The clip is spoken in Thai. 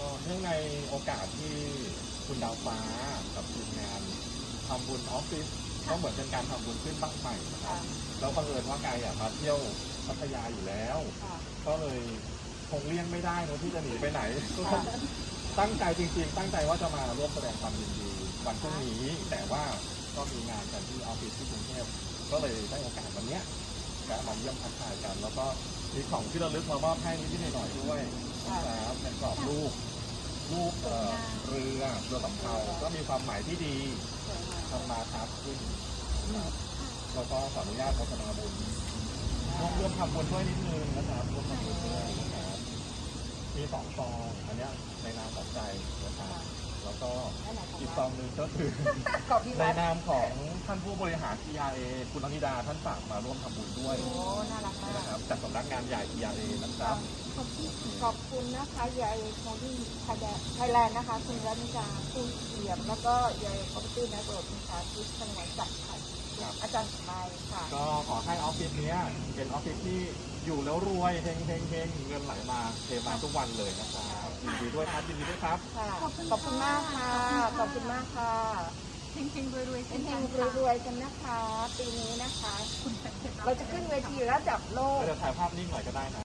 ก็เนื่องในโอกาสที่คุณดาวฟ้ากับทีมงานทำบุญออฟฟิศก็เหมือนเป็นการทำบุญขึ้นบ้างใหม่นะครับแล้วบังเอิญว่ากายอยากมาเที่ยวพัทยาอยู่แล้วค่ะก็เลยคงเลี่ยงไม่ได้นะที่จะหนีไปไหนตั้งใจจริง ๆ ตั้งใจว่าจะมาร่วมแสดงความยินดีวันพรุ่งนี้แต่ว่าก็มีงานกันที่ออฟฟิศที่กรุงเทพก็เลยได้โอกาสวันเนี้ยจะมาเยี่ยมทักทายกัน แล้วก็มีของที่ระลึกมามอบให้นิดๆหน่อยๆด้วย นะครับเป็นกรอบรูปรูปเอ่อเรือเรือสำเภาก็มีความหมายที่ดีสวยงามทำมาค้าขึ้นนะครับแล้วก็ขออนุญาตโฆษณาบุญร่วมร่วมทำบุญด้วยนิดนึงนะครับร่วมทำบุญด้วยนะครับมีสองซองอันเนี้ยในนามของใจนะครับแล้วก็นั่นไหนของอีกซเราองหนึ่งก็คือ ขอบพี่ในวัดนามของท่านผู้บริหาร ERA คุณอนิดาท่านฝากมาร่วมทำบุญด้วย โอ้ จากสำนักงานใหญ่ ERA นะครับ ขอบคุณนะคะ ยายโมดี้ไทยแลนด์นะคะ คุณรัตนิดาคุณเอี่ยม แล้วก็ยายคอมพิวเตอร์นะตัวคุณชาติสงวนจักรค่ะครับ อาจารย์สมัยค่ะ ก็ขอให้ออฟฟิศเนี้ยเป็นออฟฟิศที่อยู่แล้วรวยเฮงเฮงเฮงเงินไหลมาเทมาทุกวันเลยนะครับยินดีด้วยครับยินดีด้วยครับ ค่ะ ขอบคุณขอบคุณมากค่ะค่ะ ขอบคุณมากค่ะ เฮงๆรวยๆเฮเช่นงกันๆค่ะรวยๆกันนะคะปีนี้นะคะ คุณเป็นเราจะขึ้นเวทีระดับโลกเดี๋ยวถ่ายภาพนิ่งหน่อยก็ได้นะ